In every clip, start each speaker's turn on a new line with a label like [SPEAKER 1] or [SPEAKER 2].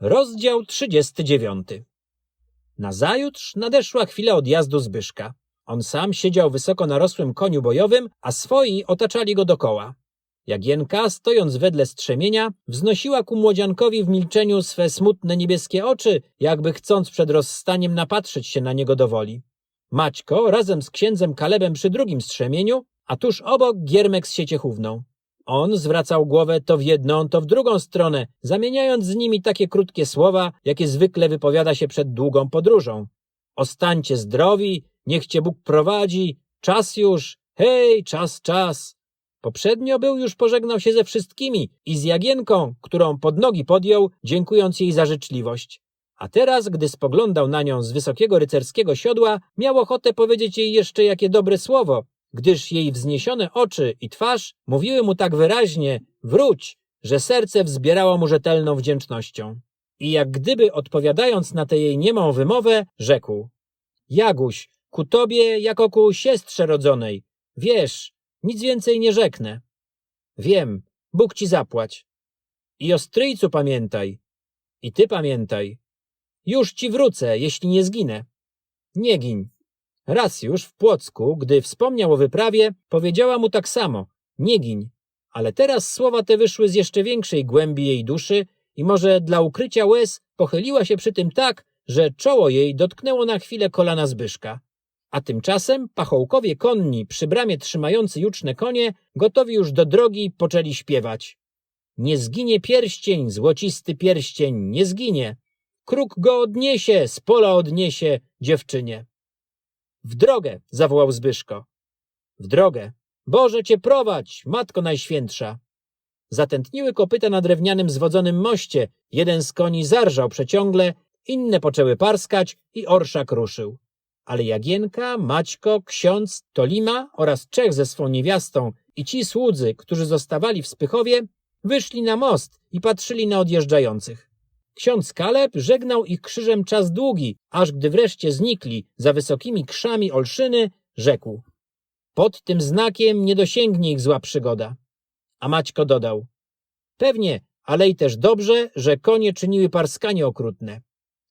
[SPEAKER 1] Rozdział 39 Nazajutrz nadeszła chwila odjazdu Zbyszka. On sam siedział wysoko na rosłym koniu bojowym, a swoi otaczali go dokoła. Jagienka, stojąc wedle strzemienia, wznosiła ku młodziankowi w milczeniu swe smutne niebieskie oczy, jakby chcąc przed rozstaniem napatrzeć się na niego do woli. Maćko razem z księdzem Kalebem przy drugim strzemieniu, a tuż obok Giermek z sieciechówną. On zwracał głowę to w jedną, to w drugą stronę, zamieniając z nimi takie krótkie słowa, jakie zwykle wypowiada się przed długą podróżą. Ostańcie zdrowi, niech cię Bóg prowadzi, czas już, hej, czas, czas. Poprzednio był już pożegnał się ze wszystkimi i z Jagienką, którą pod nogi podjął, dziękując jej za życzliwość. A teraz, gdy spoglądał na nią z wysokiego rycerskiego siodła, miał ochotę powiedzieć jej jeszcze jakie dobre słowo, gdyż jej wzniesione oczy i twarz mówiły mu tak wyraźnie wróć, że serce wzbierało mu rzetelną wdzięcznością. I jak gdyby odpowiadając na tę jej niemą wymowę, rzekł Jaguś, ku tobie jako ku siostrze rodzonej, wiesz, nic więcej nie rzeknę. Wiem, Bóg ci zapłać. I o stryjcu pamiętaj. I ty pamiętaj. Już ci wrócę, jeśli nie zginę. Nie gin. Raz już w Płocku, gdy wspomniał o wyprawie, powiedziała mu tak samo. Nie gin. Ale teraz słowa te wyszły z jeszcze większej głębi jej duszy i może dla ukrycia łez pochyliła się przy tym tak, że czoło jej dotknęło na chwilę kolana Zbyszka. A tymczasem pachołkowie konni przy bramie trzymający juczne konie, gotowi już do drogi, poczęli śpiewać. Nie zginie pierścień, złocisty pierścień, nie zginie. Kruk go odniesie, z pola odniesie, dziewczynie. W drogę, zawołał Zbyszko. W drogę. Boże cię prowadź, Matko Najświętsza. Zatętniły kopyta na drewnianym zwodzonym moście, jeden z koni zarżał przeciągle, inne poczęły parskać i orszak ruszył. Ale Jagienka, Maćko, ksiądz, Tolima oraz Czech ze swą niewiastą i ci słudzy, którzy zostawali w Spychowie, wyszli na most i patrzyli na odjeżdżających. Ksiądz Kaleb żegnał ich krzyżem czas długi, aż gdy wreszcie znikli za wysokimi krzami olszyny, rzekł. Pod tym znakiem nie dosięgnie ich zła przygoda. A Maćko dodał. Pewnie, ale i też dobrze, że konie czyniły parskanie okrutne.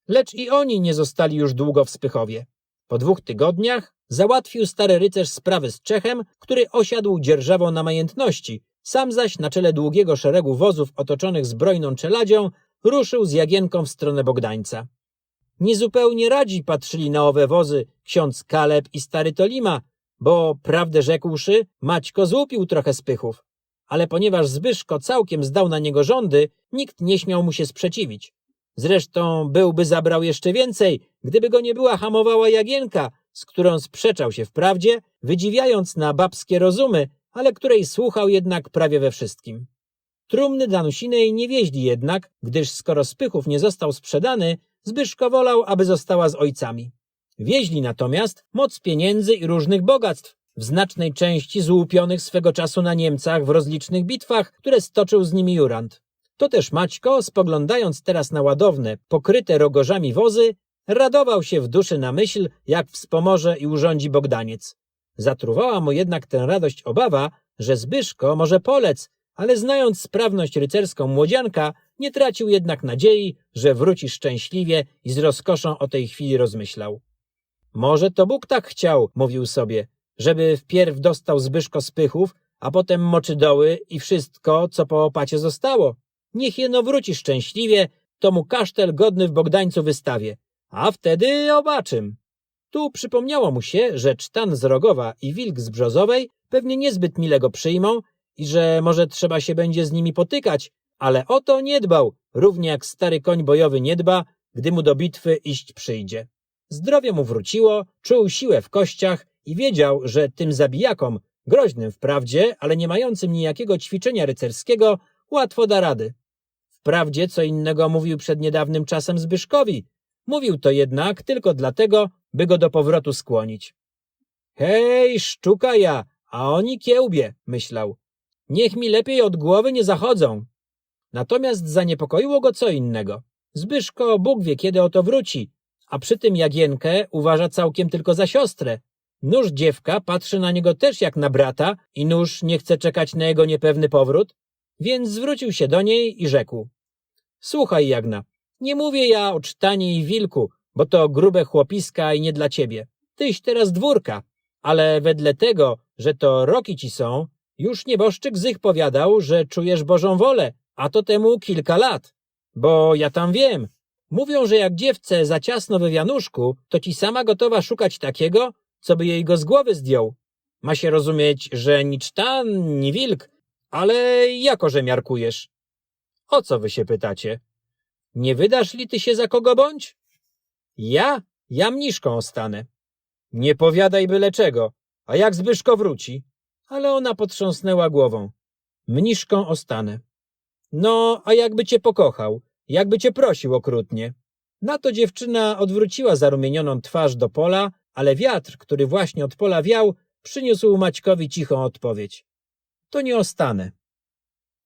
[SPEAKER 1] Lecz i oni nie zostali już długo w Spychowie. Po dwóch tygodniach załatwił stary rycerz sprawę z Czechem, który osiadł dzierżawą na majętności, sam zaś na czele długiego szeregu wozów otoczonych zbrojną czeladzią ruszył z Jagienką w stronę Bogdańca. Niezupełnie radzi patrzyli na owe wozy ksiądz Kaleb i stary Tolima, bo, prawdę rzekłszy, Maćko złupił trochę spychów. Ale ponieważ Zbyszko całkiem zdał na niego rządy, nikt nie śmiał mu się sprzeciwić. Zresztą byłby zabrał jeszcze więcej, gdyby go nie była hamowała Jagienka, z którą sprzeczał się wprawdzie, wydziwiając na babskie rozumy, ale której słuchał jednak prawie we wszystkim. Trumny Danusinej nie wieźli jednak, gdyż skoro Spychów nie został sprzedany, Zbyszko wolał, aby została z ojcami. Wieźli natomiast moc pieniędzy i różnych bogactw, w znacznej części złupionych swego czasu na Niemcach w rozlicznych bitwach, które stoczył z nimi Jurand. To też Maćko, spoglądając teraz na ładowne, pokryte rogorzami wozy, radował się w duszy na myśl, jak wspomoże i urządzi Bogdaniec. Zatruwała mu jednak tę radość obawa, że Zbyszko może polec, ale znając sprawność rycerską młodzianka, nie tracił jednak nadziei, że wróci szczęśliwie i z rozkoszą o tej chwili rozmyślał. Może to Bóg tak chciał, mówił sobie, żeby wpierw dostał Zbyszko spychów, a potem moczydoły i wszystko, co po opacie zostało. Niech jeno wróci szczęśliwie, to mu kasztel godny w Bogdańcu wystawię, a wtedy obaczym. Tu przypomniało mu się, że cztan z Rogowa i wilk z Brzozowej pewnie niezbyt mile go przyjmą i że może trzeba się będzie z nimi potykać, ale o to nie dbał, równie jak stary koń bojowy nie dba, gdy mu do bitwy iść przyjdzie. Zdrowie mu wróciło, czuł siłę w kościach i wiedział, że tym zabijakom, groźnym wprawdzie, ale nie mającym nijakiego ćwiczenia rycerskiego, łatwo da rady. Wprawdzie co innego mówił przed niedawnym czasem Zbyszkowi. Mówił to jednak tylko dlatego, by go do powrotu skłonić. Hej, szczuka ja, a oni kiełbie, myślał. Niech mi lepiej od głowy nie zachodzą. Natomiast zaniepokoiło go co innego. Zbyszko Bóg wie kiedy o to wróci, a przy tym Jagienkę uważa całkiem tylko za siostrę. Nóż dziewka patrzy na niego też jak na brata i nóż nie chce czekać na jego niepewny powrót, więc zwrócił się do niej i rzekł. Słuchaj, Jagna, Nie mówię ja o cztanie i wilku, bo to grube chłopiska i nie dla ciebie. Tyś teraz dwórka, ale wedle tego, że to roki ci są, już nieboszczyk Zych powiadał, że czujesz Bożą wolę, a to temu kilka lat. Bo ja tam wiem. Mówią, że jak dziewce za ciasno we wianuszku, to ci sama gotowa szukać takiego, co by jej go z głowy zdjął. Ma się rozumieć, że ni cztan, ni wilk, ale jako, że miarkujesz. O co wy się pytacie? Nie wydasz li ty się za kogo bądź? Ja? Ja mniszką ostanę. Nie powiadaj byle czego, a jak Zbyszko wróci? Ale ona potrząsnęła głową. Mniszką ostanę. No, a jakby cię pokochał, jakby cię prosił okrutnie. Na to dziewczyna odwróciła zarumienioną twarz do pola, ale wiatr, który właśnie od pola wiał, przyniósł Maćkowi cichą odpowiedź. To nie ostanę.